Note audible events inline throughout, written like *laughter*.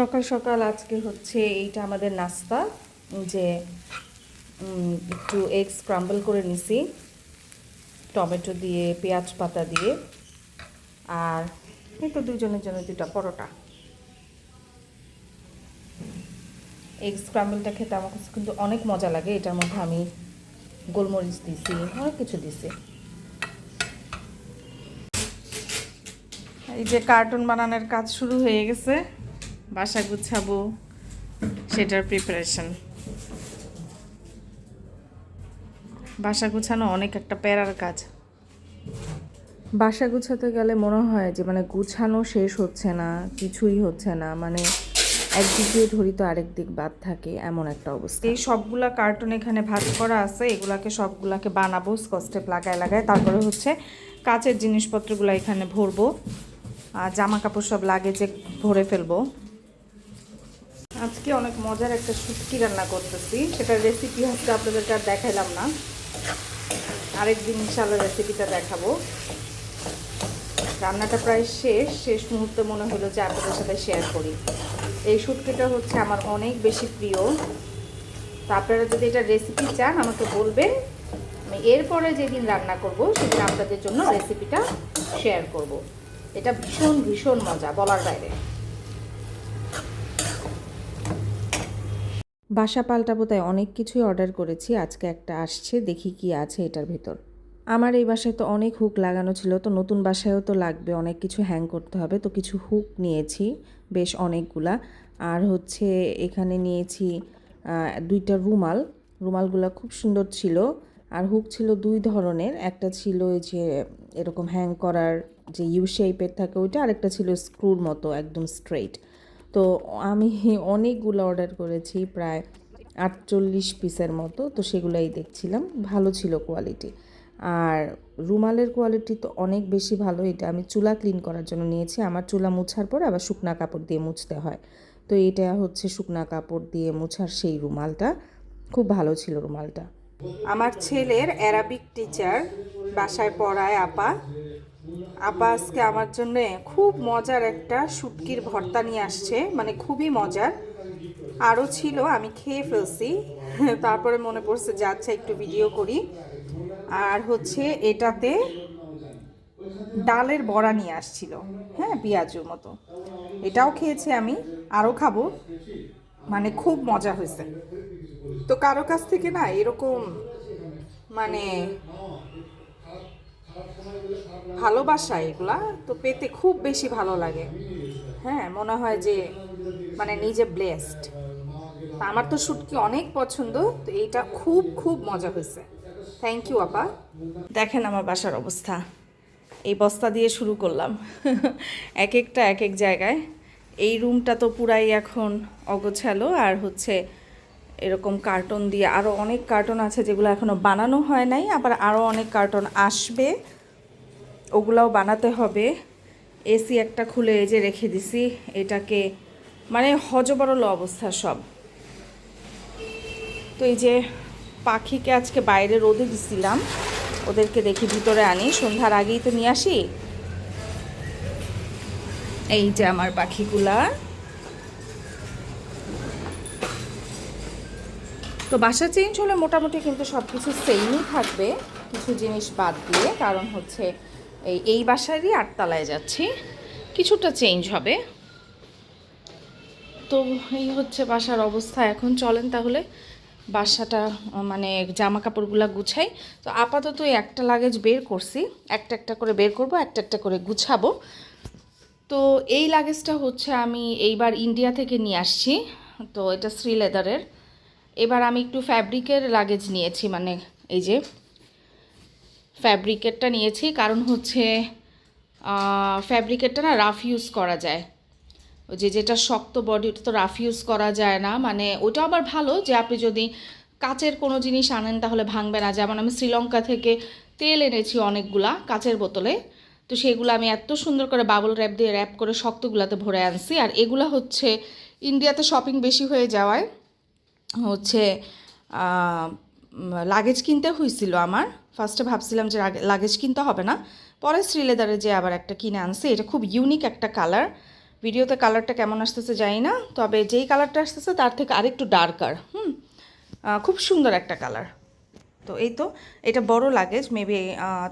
সকাল সকাল আজকে হচ্ছে এইটা আমাদের নাস্তা, যে একটু এগ স্ক্রাম্বল করে নিছি, টমেটো দিয়ে, পেঁয়াজ পাতা দিয়ে, আর এই তো দুজনের জন্য দুটা পরোটা। এগ স্ক্রাম্বলটা খেতে আমার কাছে কিন্তু অনেক মজা লাগে, এটার মধ্যে আমি গোলমরিচ দিছি, অনেক কিছু দিছি। এই যে কার্টুন বানানোর কাজ শুরু হয়ে গেছে। বাসা গুছাবো সেটার প্রিপারেশন বাসা গুছানো অনেক একটা প্যারার কাজ। বাসা গুছাতে গেলে মনে হয় যে মানে গুছানো শেষ হচ্ছে না কিছুই হচ্ছে না মানে একদিক দিয়ে ধরি তো আরেক দিক বাদ থাকে এমন একটা অবস্থা। এই সবগুলা কার্টুন এখানে ভাগ করা আছে এগুলাকে সবগুলাকে বানাবো স্কচটেপ লাগায় লাগায় তারপরে হচ্ছে কাচের জিনিসপত্রগুলো এখানে ভরবো আর জামা কাপড় সব লাগেজে ভরে ফেলব। আজকে অনেক মজার একটা শুটকি রান্না করতেছি। সেটার রেসিপি হচ্ছে আপনাদেরকে আর দেখাইলাম না। আরেকদিন ইনশাল্লাহ রেসিপিটা দেখাবো। রান্নাটা প্রায় শেষ। শেষ মুহূর্তে মনে হলো যে আপনাদের সাথে শেয়ার করি। এই শুটকিটা হচ্ছে আমার অনেক বেশি প্রিয়। তো আপনারা যদি এটা রেসিপি চান, আমাকে বলবেন। আমি এরপরে যেদিন রান্না করব, সেদিন আপনাদের জন্য রেসিপিটা শেয়ার করব। এটা ভীষণ ভীষণ মজা, বলার বাইরে। বাসা পাল্টাবো তাই অনেক কিছুই অর্ডার করেছি, আজকে একটা আসছে, দেখি কি আছে এটার ভেতর। আমার এই বাসায় তো অনেক হুক লাগানো ছিল, তো নতুন বাসায়ও তো লাগবে, অনেক কিছু হ্যাং করতে হবে, তো কিছু হুক নিয়েছি, বেশ অনেকগুলা। আর হচ্ছে এখানে নিয়েছি দুইটা রুমাল, রুমালগুলো খুব সুন্দর ছিল। আর হুক ছিল দুই ধরনের, একটা ছিল ওই যে এরকম হ্যাং করার যে ইউ শেপের থাকে ওইটা, আরেকটা ছিল স্ক্রুর মতো, একদম স্ট্রেইট তো আমি অনেকগুলো অর্ডার করেছি, প্রায় আটচল্লিশ পিসের মতো, তো সেগুলাই দেখছিলাম। ভালো ছিল কোয়ালিটি আর রুমালের কোয়ালিটি তো অনেক বেশি ভালো, এটা আমি চুলা ক্লিন করার জন্য নিয়েছি। আমার চুলা মুছার পর আবার শুকনা কাপড় দিয়ে মুছতে হয়। তো এটা হচ্ছে শুকনা কাপড় দিয়ে মুছার সেই রুমালটা। খুব ভালো ছিল রুমালটা। আমার ছেলের অ্যারাবিক টিচার বাসায় পড়ায় আপা। আপা আজকে আমার জন্য খুব মজার একটা শুটকির ভর্তা নিয়ে আসছে মানে খুবই মজার। আরও ছিল, আমি খেয়ে ফেলছি। *laughs* তারপরে মনে পড়ছে যে আচ্ছা একটু ভিডিও করি। আর হচ্ছে এটাতে ডালের বড়া নিয়ে আসছিল হ্যাঁ পেঁয়াজুর মতো। এটাও খেয়েছি আমি, আরও খাব। মানে খুব মজা হয়েছে। তো কারও কাছ থেকে না এরকম মানে ভালোবাসা এগুলা তো পেতে খুব বেশি ভালো লাগে। হ্যাঁ মনে হয় যে মানে নিজে ব্লেসড আমার তো শুটকি অনেক পছন্দ, তো এইটা খুব খুব মজা হয়েছে। থ্যাংক ইউ আপা। দেখেন আমার বাসার অবস্থা। এই বস্তা দিয়ে শুরু করলাম। *laughs* এক একটা, এক এক জায়গায়। এই রুমটা তো পুরাই এখন অগোছালো, আর হচ্ছে এরকম কার্টন দিয়ে আরও অনেক কার্টন আছে যেগুলো এখনও বানানো হয় নাই, আবার আরও অনেক কার্টন আসবে। ওগুলাও বানাতে হবে। এসি একটা খুলে এই যে রেখে দিছি। এটাকে মানে হজবরল অবস্থা সব। তো এই যে পাখিকে আজকে বাইরে রোদে দিছিলাম। ওদেরকে দেখি ভিতরে আনি। সন্ধ্যার আগেই তো নিয়ে আসি। এই যে আমার পাখিগুলা। তো বাসা চেঞ্জ হলে মোটামুটি কিন্তু সব কিছু সেমই থাকবে। কিছু জিনিস বাদ দিয়ে, কারণ হচ্ছে এই এই বাসারই আটতলায় যাচ্ছি। কিছুটা চেঞ্জ হবে। তো এই হচ্ছে বাসার অবস্থা। এখন চলেন তাহলে বাসাটা মানে জামা কাপড়গুলো গুছাই। তো আপাতত একটা লাগেজ বের করছি। একটা একটা করে বের করব, একটা একটা করে গুছাবো। তো এই লাগেজটা হচ্ছে আমি এইবার ইন্ডিয়া থেকে নিয়ে আসছি। তো এটা শ্রী লেদারের এবার আমি একটু ফ্যাব্রিকের লাগেজ নিয়েছি মানে এই যে ফ্যাব্রিকেরটা নিয়েছি, কারণ হচ্ছে ফ্যাব্রিকেটটা না রাফ ইউজ করা যায়। যে যেটা শক্ত বডি, ওটা তো রাফ ইউজ করা যায় না। মানে ওটা আবার ভালো যে আপনি যদি কাচের কোনো জিনিস আনেন তাহলে ভাঙবে না। যেমন আমি শ্রীলঙ্কা থেকে তেল এনেছি অনেকগুলা কাচের বোতলে। তো সেগুলো আমি এত সুন্দর করে বাবল র্যাপ দিয়ে র্যাপ করে শক্তগুলাতে ভরে আনছি। আর এগুলো হচ্ছে ইন্ডিয়াতে শপিং বেশি হয়ে যাওয়ায়, হচ্ছে লাগেজ কিনতে হয়েছিল আমার। ফার্স্টে ভাবছিলাম যে লাগেজ কিনতে হবে না। পরে শ্রীলেদারে যে আবার একটা কিনে আনছে, এটা খুব ইউনিক একটা কালার ভিডিওতে কালারটা কেমন আসতেছে জানি না, তবে যেই কালারটা আসতেছে তার থেকে আরেকটু ডার্কার হুম? খুব সুন্দর একটা কালার তো এই তো, এটা বড় লাগেজ মেবি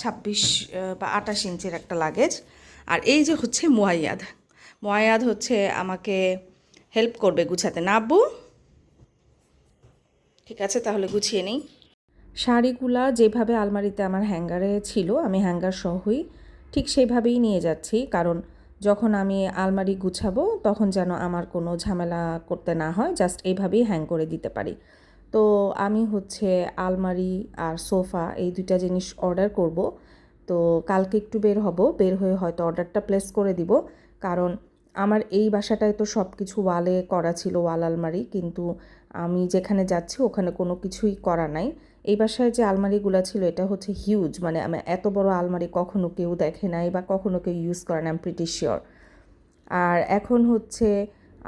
ছাব্বিশ বা আঠাশ ইঞ্চির একটা লাগেজ আর এই যে হচ্ছে মোয়াইয়াদ। মোয়াইয়াদ হচ্ছে আমাকে হেল্প করবে গুছাতে। না আব্বু ঠিক আছে, তাহলে গুছিয়ে নিই। শাড়িগুলা যেভাবে আলমারিতে আমার হ্যাঙ্গারে ছিল, আমি হ্যাঙ্গার সহই ঠিক সেইভাবেই নিয়ে যাচ্ছি। কারণ যখন আমি আলমারি গুছাবো, তখন যেন আমার কোনো ঝামেলা করতে না হয়, জাস্ট এইভাবেই হ্যাং করে দিতে পারি। তো আমি হচ্ছে আলমারি আর সোফা এই দুইটা জিনিস অর্ডার করব। তো কালকে একটু বের হব, বের হয়ে হয়তো অর্ডারটা প্লেস করে দিব। কারণ আমার এই বাসাটায় তো সব কিছু ওয়ালে করা ছিল, ওয়াল আলমারি। কিন্তু আমি যেখানে যাচ্ছি, ওখানে কোনো কিছুই করা নাই। এই বাসায় যে আলমারিগুলো ছিল, এটা হচ্ছে হিউজ মানে আমি এত বড় আলমারি কখনো কেউ দেখে নাই বা কখনো কেউ ইউজ করে না আম প্রিটি শিওর আর এখন হচ্ছে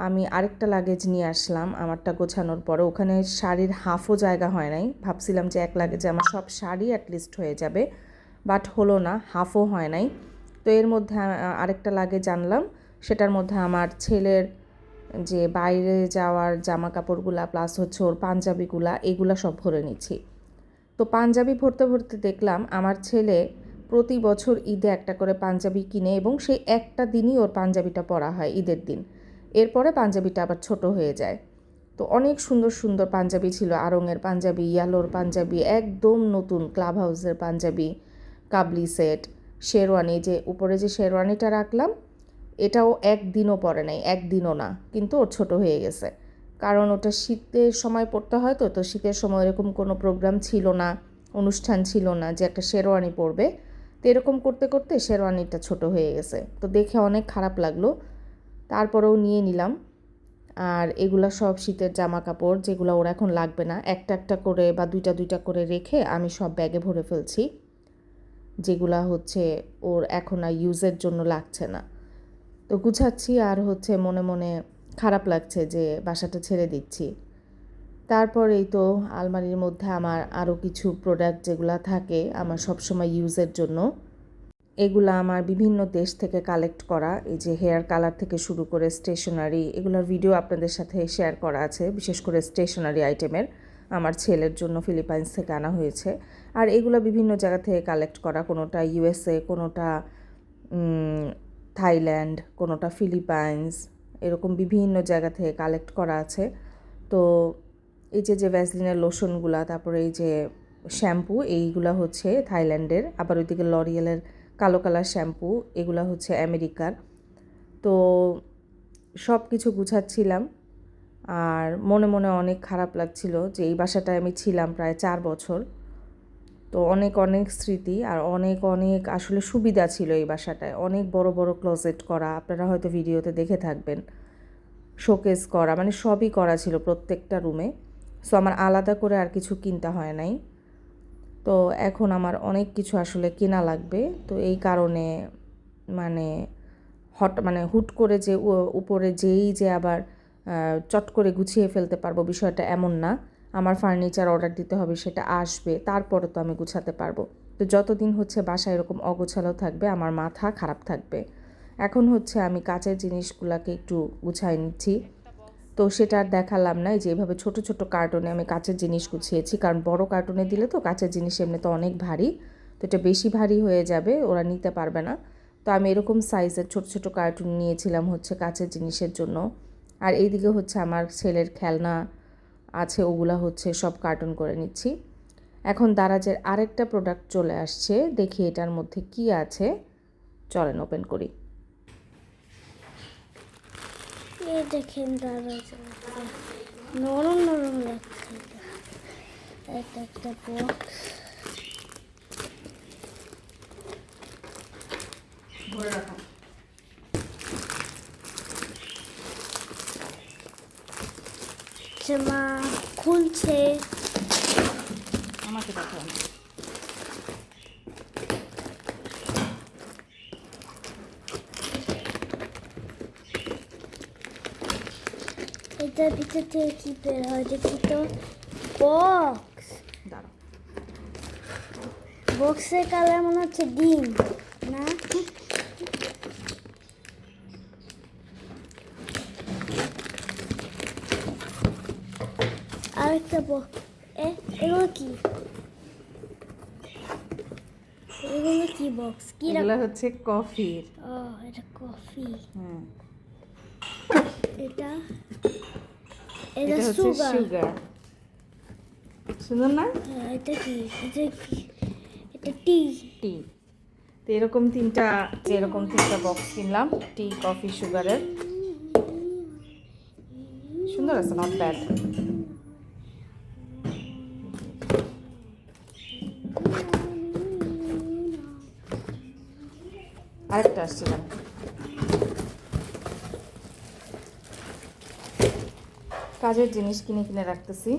আমি আরেকটা লাগেজ নিয়ে আসলাম, আমারটা গোছানোর পরে। ওখানে শাড়ির হাফও জায়গা হয় নাই। ভাবছিলাম যে এক লাগেজে আমার সব শাড়ি অ্যাটলিস্ট হয়ে যাবে বাট হলো না হাফও হয় নাই। তো এর মধ্যে আরেকটা লাগেজ আনলাম। সেটার মধ্যে আমার ছেলের যে বাইরে যাওয়ার জামা কাপড়গুলা প্লাস হচ্ছে ওর পাঞ্জাবিগুলা, এগুলা সব ভরে নিচ্ছি। তো পাঞ্জাবি ভরতে ভরতে দেখলাম আমার ছেলে প্রতি বছর ঈদে একটা করে পাঞ্জাবি কিনে এবং সেই একটা দিনই ওর পাঞ্জাবিটা পরা হয় ঈদের দিন। এরপরে পাঞ্জাবিটা আবার ছোট হয়ে যায়। তো অনেক সুন্দর সুন্দর পাঞ্জাবি ছিল, আরঙের পাঞ্জাবি, ইয়ালোর পাঞ্জাবি, একদম নতুন ক্লাব হাউসের পাঞ্জাবি, কাবলি সেট, শেরওয়ানি, যে উপরে যে শেরওয়ানিটা রাখলাম এটাও একদিনও পরে নাই, একদিনও না। কিন্তু ওর ছোট হয়ে গেছে। কারণ ওটা শীতের সময় পড়তে হয় তো তো শীতের সময় এরকম কোনো প্রোগ্রাম ছিল না, অনুষ্ঠান ছিল না যে একটা শেরওয়ানি পরবে তো এরকম করতে করতে শেরওয়ানিটা ছোট হয়ে গেছে। তো দেখে অনেক খারাপ লাগল। তারপরেও নিয়ে নিলাম। আর এগুলা সব শীতের জামা কাপড় যেগুলো ওর এখন লাগবে না, একটা একটা করে বা দুইটা দুইটা করে রেখে আমি সব ব্যাগে ভরে ফেলছি। যেগুলা হচ্ছে ওর এখন আর ইউজের জন্য লাগছে না। তো গুছাচ্ছি আর হচ্ছে মনে মনে খারাপ লাগছে যে বাসাটা ছেড়ে দিচ্ছি। তারপরেই তো আলমারির মধ্যে আমার আরও কিছু প্রোডাক্ট যেগুলা থাকে আমার সবসময় ইউজের জন্য, এগুলা আমার বিভিন্ন দেশ থেকে কালেক্ট করা, এই যে হেয়ার কালার থেকে শুরু করে স্টেশনারি এগুলোর ভিডিও আপনাদের সাথে শেয়ার করা আছে, বিশেষ করে স্টেশনারি আইটেমের আমার ছেলের জন্য ফিলিপাইন্স থেকে আনা হয়েছে। আর এগুলো বিভিন্ন জায়গা থেকে কালেক্ট করা, কোনোটা ইউএসএ কোনোটা থাইল্যান্ড, কোনোটা ফিলিপাইন্স, এরকম বিভিন্ন জায়গা থেকে কালেক্ট করা আছে। তো এই যে যে ভ্যাসলিনের লোশনগুলা তারপরে এই যে শ্যাম্পু এইগুলা হচ্ছে থাইল্যান্ডের। আবার ওইদিকে লরিয়েলের কালো কালার শ্যাম্পু এগুলা হচ্ছে আমেরিকার। তো সব কিছু গুছাচ্ছিলাম। আর মনে মনে অনেক খারাপ লাগছিল যে, এই বাসাটায় আমি ছিলাম প্রায় চার বছর। তো অনেক অনেক স্মৃতি আর অনেক অনেক আসলে সুবিধা ছিল এই বাসাটায়। অনেক বড় বড় ক্লোজেট করা, আপনারা হয়তো ভিডিওতে দেখে থাকবেন। শোকেস করা মানে সবই করা ছিল প্রত্যেকটা রুমে সো আমার আলাদা করে আর কিছু কিনতে হয় নাই। তো এখন আমার অনেক কিছু আসলে কেনা লাগবে। তো এই কারণে মানে হট মানে হুট করে যে উপরে যেই যে আবার চট করে গুছিয়ে ফেলতে পারব বিষয়টা এমন না। আমার ফার্নিচার অর্ডার দিতে হবে, সেটা আসবে তারপরে তো আমি গুছাতে পারব। তো যতদিন হচ্ছে বাসায় এরকম অগোছালো থাকবে, আমার মাথা খারাপ থাকবে। এখন হচ্ছে আমি কাচের জিনিসগুলোকে একটু গুছাই নিচ্ছি। তো সেটা আর দেখালাম না যে এভাবে ছোট ছোট কার্টুনে আমি কাচের জিনিস গুছিয়েছি, কারণ বড় কার্টুনে দিলে তো কাচের জিনিস এমনি তো অনেক ভারী, তো এটা বেশি ভারী হয়ে যাবে, ওরা নিতে পারবে না। তো আমি এরকম সাইজের ছোট ছোট কার্টুন নিয়েছিলাম হচ্ছে কাচের জিনিসের জন্য। আর এইদিকে হচ্ছে আমার ছেলের খেলনা আছে ওগুলা হচ্ছে সব কার্টুন করে নিচ্ছি। এখন দারাজের আরেকটা প্রোডাক্ট চলে আসছে দেখি এটার মধ্যে কি আছে। চলেন ওপেন করি। এই দেখেন নরম নরম লাগছে এটা। একটা বক্স আমাকে দেখাও না এটার ভিতর থেকে কি বের হয় দেখি তো বক্স দাঁড়াও বক্সের কালার মনে হচ্ছে ডিম না আরেকটা বক্স এ এগুলো কি? এগুলো কি বক্স কি এগুলো হচ্ছে কফির। ও এটা কফি। হুম। এটা এটা সুগার সুগার সুন্দর না? হ্যাঁ এটা কি? এটা কি? এটা টি টি তো এরকম তিনটা এরকম তিনটা বক্স কিনলাম। টি কফি সুগারের সুন্দর আছে নট ব্যাড আরেকটা আসছিলাম। কাজের জিনিস কিনে কিনে রাখতেছি।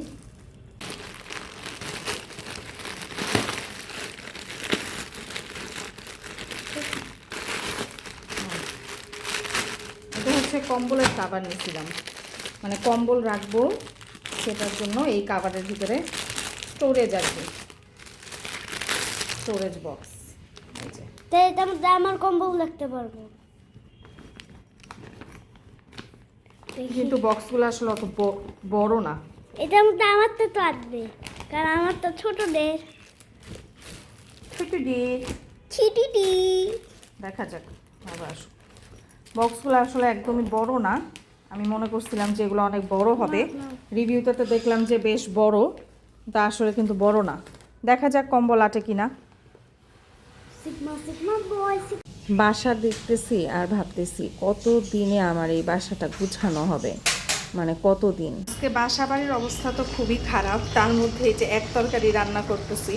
এটা হচ্ছে কম্বলের কাভার নিয়েছিলাম। মানে কম্বল রাখব সেটার জন্য এই কাভারের ভিতরে স্টোরেজ আছে স্টোরেজ বক্স যে তাই এটার মধ্যে আমার কম্বল রাখতে পারব। কিন্তু বক্সগুলো আসলে অত বড় না। এটার মধ্যে আমার তো তো আসবে কারণ আমার তো ছোটদের ছোট দিয়ে ছিটিটি দেখা যাক আবার আসুক। বক্সগুলো আসলে একদমই বড় না। আমি মনে করছিলাম যে এগুলো অনেক বড় হবে। রিভিউতে তো দেখলাম যে বেশ বড়। তা আসলে কিন্তু বড় না। দেখা যাক কম্বল আটে কিনা। বাসা দেখতেছি আর ভাবতেছি কত দিনে আমার এই বাসাটা গুছানো হবে? মানে কত দিন আজকে বাসা বাড়ির অবস্থা তো খুবই খারাপ তার মধ্যে এই যে এক তরকারি রান্না করতেছি।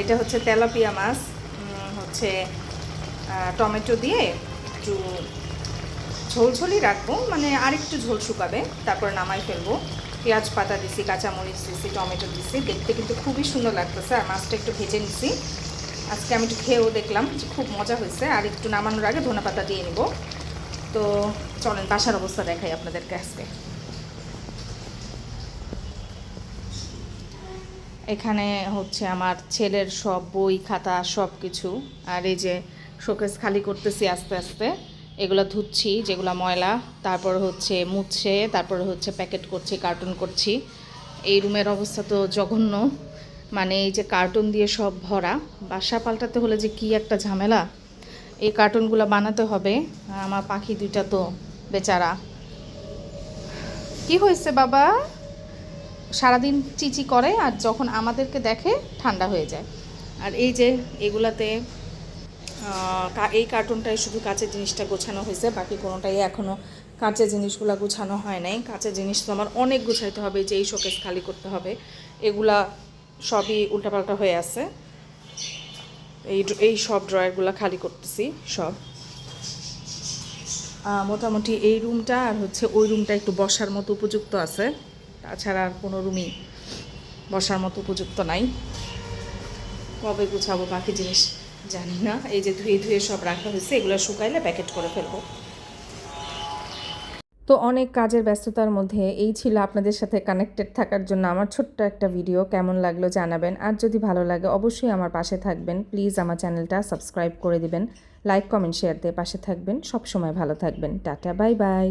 এটা হচ্ছে তেলাপিয়া মাছ উম, হচ্ছে টমেটো দিয়ে একটু ঝোল ঝোলই রাখব মানে আরেকটু ঝোল শুকাবে তারপর নামাই ফেলব। পেঁয়াজ পাতা দিছি কাঁচামরিচ দিছি টমেটো দিছি দেখতে কিন্তু খুবই সুন্দর লাগতেছে আর মাছটা একটু ভেজে নিছি। আজকে আমি একটু খেয়েও দেখলাম যে খুব মজা হয়েছে, আর একটু নামানোর আগে ধনে পাতা দিয়ে নিব। তো চলেন বাসার অবস্থা দেখাই আপনাদেরকে আজকে। এখানে হচ্ছে আমার ছেলের সব বই, খাতা সব কিছু আর এই যে শোকেস খালি করতেছি আস্তে আস্তে, এগুলো ধুচ্ছি, যেগুলো ময়লা, তারপর হচ্ছে মুছছে তারপর হচ্ছে প্যাকেট করছি, কার্টুন করছি। এই রুমের অবস্থা তো জঘন্য। মানে এই যে কার্টুন দিয়ে সব ভরা, বাসা পাল্টাতে হলে যে কি একটা ঝামেলা? এই কার্টুনগুলো বানাতে হবে। আমার পাখি দুইটা তো বেচারা। কি হয়েছে বাবা? সারাদিন চিচি করে আর যখন আমাদেরকে দেখে ঠান্ডা হয়ে যায়। আর এই যে এগুলাতে এই কার্টুনটায় শুধু কাঁচের জিনিসটা গোছানো হয়েছে, বাকি কোনোটাই এখনও কাঁচের জিনিসগুলো গোছানো হয় নাই। কাঁচের জিনিস তো আমার অনেক গোছাইতে হবে যে এই শোকেস খালি করতে হবে। এগুলা সবই উল্টাপাল্টা হয়ে আছে। এই এই সব ড্রয়ারগুলো খালি করতেছি, সব। মোটামুটি এই রুমটা আর হচ্ছে ওই রুমটা একটু বসার মতো উপযুক্ত আছে। তাছাড়া আর কোনো রুমই বসার মতো উপযুক্ত নাই। কবে গুছাবো বাকি জিনিস জানি না। এই যে ধুয়ে ধুয়ে সব রাখা হয়েছে, এগুলো শুকাইলে প্যাকেট করে ফেলব। তো অনেক কাজের ব্যস্ততার মধ্যে এই ছিল আপনাদের সাথে কানেক্টেড থাকার জন্য আমার ছোট্ট একটা ভিডিও কেমন লাগল জানাবেন। আর যদি ভালো লাগে অবশ্যই আমার পাশে থাকবেন। প্লিজ আমার চ্যানেলটা সাবস্ক্রাইব করে দিবেন। লাইক কমেন্ট শেয়ার দিয়ে পাশে থাকবেন। সব সময় ভালো থাকবেন। Tata bye bye